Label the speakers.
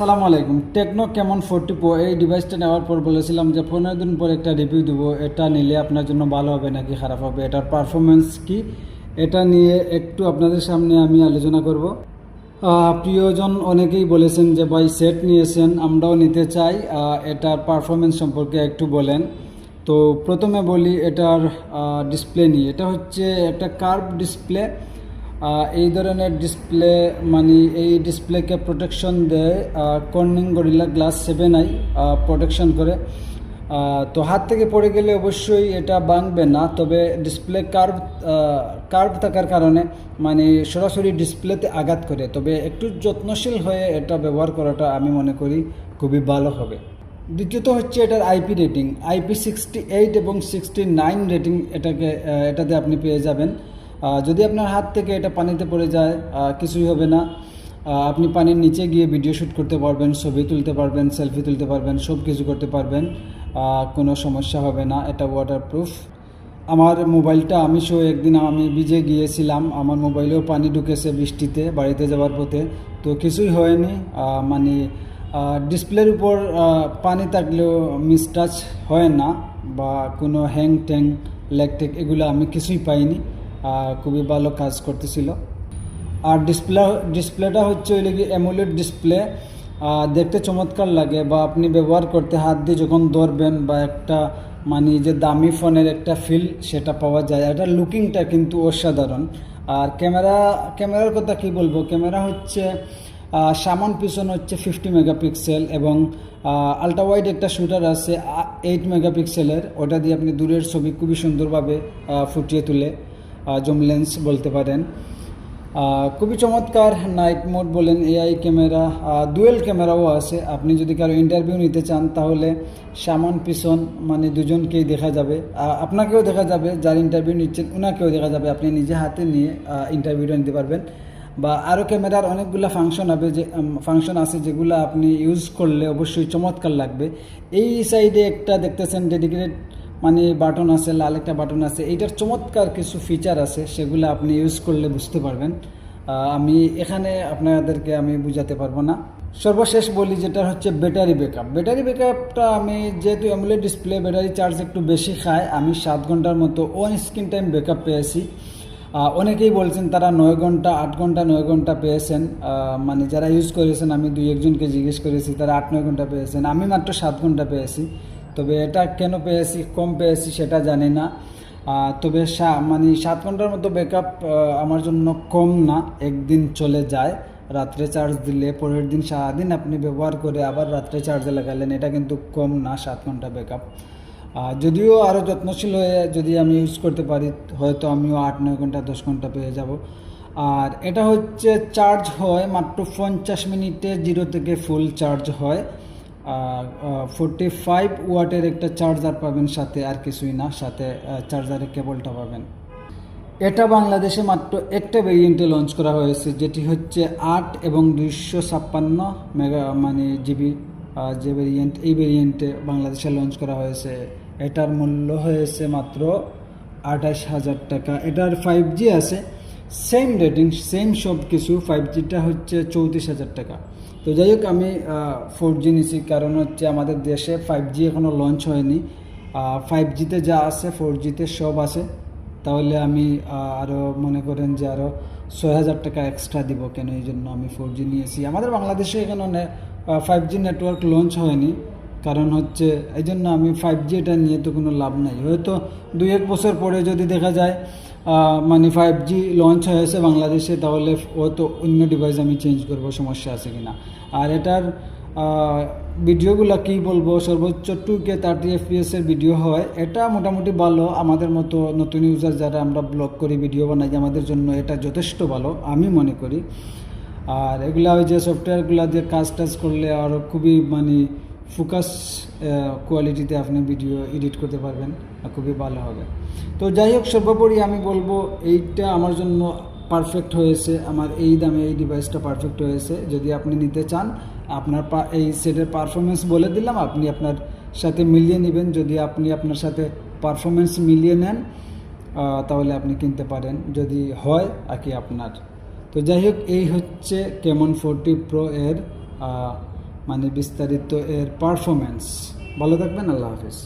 Speaker 1: সালাম আলাইকুম। টেকনো কেমন ফোরটি প্রো? এই ডিভাইসটা নেওয়ার পর বলেছিলাম যে পনেরো দিন পর একটা রিভিউ দেবো। এটা নিলে আপনার জন্য ভালো হবে নাকি খারাপ হবে? এটার পারফরমেন্স কি? এটা নিয়ে একটু আপনাদের সামনে আমি আলোচনা করব। প্রিয়জন অনেকেই বলেছেন যে ভাই সেট নিয়েছেন, আমরাও নিতে চাই। এটার পারফরমেন্স সম্পর্কে একটু বলেন। তো প্রথমে বলি, এটার ডিসপ্লে নিয়ে। এটা হচ্ছে একটা কার্ভ ডিসপ্লে এই ধরনের ডিসপ্লে মানে এই ডিসপ্লেকে প্রোটেকশন দেয় Corning Gorilla Glass seven I protection করে। তো হাত থেকে পড়ে গেলে অবশ্যই এটা ভাঙবে না, তবে ডিসপ্লে কার্ভ কার্ভ থাকার কারণে মানে সরাসরি ডিসপ্লেতে আঘাত করে। তবে একটু যত্নশীল হয়ে এটা ব্যবহার করাটা আমি মনে করি খুবই ভালো হবে। দ্বিতীয়ত হচ্ছে এটার IP rating IP sixty eight এবং সিক্সটি নাইন রেটিং এটাকে এটাতে আপনি পেয়ে যাবেন। যদি আপনার হাত থেকে এটা পানিতে পড়ে যায় কিছুই হবে না। আপনি পানির নিচে গিয়ে ভিডিও শ্যুট করতে পারবেন, ছবি তুলতে পারবেন সেলফি তুলতে পারবেন সব কিছু করতে পারবেন। কোনো সমস্যা হবে না, এটা ওয়াটারপ্রুফ আমার মোবাইলটা আমি সহ একদিন আমি ভিজে গিয়েছিলাম, আমার মোবাইলেও পানি ঢুকেছে বৃষ্টিতে, বাড়িতে যাওয়ার পথে। তো কিছুই হয়নি মানে ডিসপ্লের উপর পানি থাকলেও মিসটাচ হয় না, বা কোনো হ্যাং ট্যাং ল্যাকটেক এগুলো আমি কিছুই পাইনি। খুবই ভালো কাজ করতেছিল। আর ডিসপ্লে ডিসপ্লেটা হচ্ছে ওই কি অ্যামোলেড ডিসপ্লে দেখতে চমৎকার লাগে বা আপনি ব্যবহার করতে হাত দিয়ে যখন ধরবেন বা একটা মানে যে দামি ফোনের একটা ফিল সেটা পাওয়া যায়। এটা লুকিংটা কিন্তু অসাধারণ। আর ক্যামেরা, ক্যামেরার কথা কি বলব? ক্যামেরা হচ্ছে সামন পিছন হচ্ছে ফিফটি মেগাপিক্সেল এবং আলট্রা ওয়াইড একটা শুটার আছে এইট মেগাপিক্সেলের ওটা দিয়ে আপনি দূরের ছবি খুবই সুন্দরভাবে ফুটিয়ে তুলে জুম লেন্স বলতে পারেন। খুবই চমৎকার নাইট মোড বলেন এআই ক্যামেরা ডুয়েল ক্যামেরাও আছে। আপনি যদি কারও ইন্টারভিউ নিতে চান, তাহলে সামন, পিছন মানে দুজনকেই দেখা যাবে। আপনাকেও দেখা যাবে, যার ইন্টারভিউ নিচ্ছেন ওনাকেও দেখা যাবে। আপনি নিজে হাতে নিয়ে ইন্টারভিউটা নিতে পারবেন। বা আরও ক্যামেরার অনেকগুলো ফাংশন হবে যে ফাংশন আছে যেগুলো আপনি ইউজ করলে অবশ্যই চমৎকার লাগবে। এই সাইডে একটা দেখতেছেন ডেডিকেটেড মানে বাটন আছে, লাল একটা বাটন আছে, এইটার চমৎকার কিছু ফিচার আছে, সেগুলো আপনি ইউজ করলে বুঝতে পারবেন। আমি এখানে আপনাদেরকে আমি বুঝাতে পারব না। সর্বশেষ বলি যেটা হচ্ছে ব্যাটারি ব্যাকআপ ব্যাটারি ব্যাকআপটা আমি যেহেতু অ্যামুলেট ডিসপ্লে ব্যাটারি চার্জ একটু বেশি খায়, আমি সাত ঘণ্টার মতো অন স্ক্রিন টাইম ব্যাকআপ পেয়েছি। অনেকেই বলছেন তারা নয় ঘণ্টা, আট ঘণ্টা, নয় ঘণ্টা পেয়েছেন। মানে যারা ইউজ করেছেন, আমি দুই একজনকে জিজ্ঞেস করেছি, তারা আট, নয় ঘণ্টা পেয়েছেন। আমি মাত্র সাত ঘণ্টা পেয়েছি। তবে এটা কেন পেয়েছি, কম পেয়েছি সেটা জানি না। তবে মানে সাত ঘণ্টার মতো ব্যাকআপ আমার জন্য কম না, একদিন চলে যায়, রাত্রে চার্জ দিলে, পরের দিন সারাদিন আপনি ব্যবহার করে আবার রাত্রে চার্জে লাগালেন, এটা কিন্তু কম না সাত ঘণ্টা ব্যাকআপ। যদিও আরও যত্নশীল হয়ে যদি আমি ইউজ করতে পারি, হয়তো আমিও আট, নয় ঘণ্টা, দশ ঘণ্টা পেয়ে যাব। আর এটা হচ্ছে চার্জ হয় মাত্র পঞ্চাশ মিনিটে জিরো থেকে ফুল চার্জ হয়। ফোরটি ফাইভ ওয়াটের একটা চার্জার পাবেন সাথে আর কিছুই না, সাথে চার্জারের কেবলটা পাবেন। এটা বাংলাদেশে মাত্র একটা ভেরিয়েন্টে লঞ্চ করা হয়েছে, যেটি হচ্ছে আট এবং দুইশো ছাপ্পান্ন মেগা মানে জিবি যে ভেরিয়েন্ট এই ভেরিয়েন্টে বাংলাদেশে লঞ্চ করা হয়েছে। এটার মূল্য হয়েছে মাত্র আঠাশ হাজার টাকা। এটার ফাইভ জি আছে সেম রেটিং সেম সব কিছু ফাইভ জিটা হচ্ছে চৌত্রিশ হাজার টাকা। তো যাই হোক, আমি ফোর জি নিছি, কারণ হচ্ছে আমাদের দেশে ফাইভ জি এখনও লঞ্চ হয়নি। ফাইভ জিতে যা আছে ফোর জিতে সব আছে। তাহলে আমি আরও মনে করেন যে আরও ছয় হাজার টাকা এক্সট্রা দিব কেন? এই জন্য আমি ফোর জি নিয়েছি। আমাদের বাংলাদেশে এখানে ফাইভ জি নেটওয়ার্ক লঞ্চ হয়নি। কারণ হচ্ছে, এই জন্য আমি ফাইভ জি এটা নিয়ে তো কোনো লাভ নাই। হয়তো দুই এক বছর পরে যদি দেখা যায় মানে ফাইভ জি লঞ্চ হয়েছে বাংলাদেশে, তাহলে ও তো অন্য ডিভাইস আমি চেঞ্জ করব, সমস্যা আছে কিনা। আর এটার ভিডিওগুলো কি বলব, সর্বোচ্চ টু কে থার্টি এফপিএস এর ভিডিও হয়। এটা মোটামুটি ভালো, আমাদের মতো নতুন ইউজার যারা আমরা ব্লগ করি ভিডিও বানাই, আমাদের জন্য এটা যথেষ্ট ভালো, আমি মনে করি। আর এগুলা ওই যে সফটওয়্যারগুলো দিয়ে কাজ টাজ করলে আরও খুবই মানে ফোকাস কোয়ালিটিতে আপনি ভিডিও এডিট করতে পারবেন খুবই ভালো হবে। তো যাই হোক, সর্বোপরি আমি বলব এইটা আমার জন্য পারফেক্ট হয়েছে। আমার এই দামে এই ডিভাইসটা পারফেক্ট হয়েছে। যদি আপনি নিতে চান, আপনার এই সেটের পারফরমেন্স বলে দিলাম, আপনি আপনার সাথে মিলিয়ে নেবেন। যদি আপনি আপনার সাথে পারফরমেন্স মিলিয়ে নেন তাহলে আপনি কিনতে পারেন। যদি হয়, আর কি আপনার। তো যাই হোক, এই হচ্ছে কেমন ফোরটি প্রো এর মানে বিস্তারিত এর পারফরমেন্স ভালো থাকবেন আল্লাহ হাফিজ।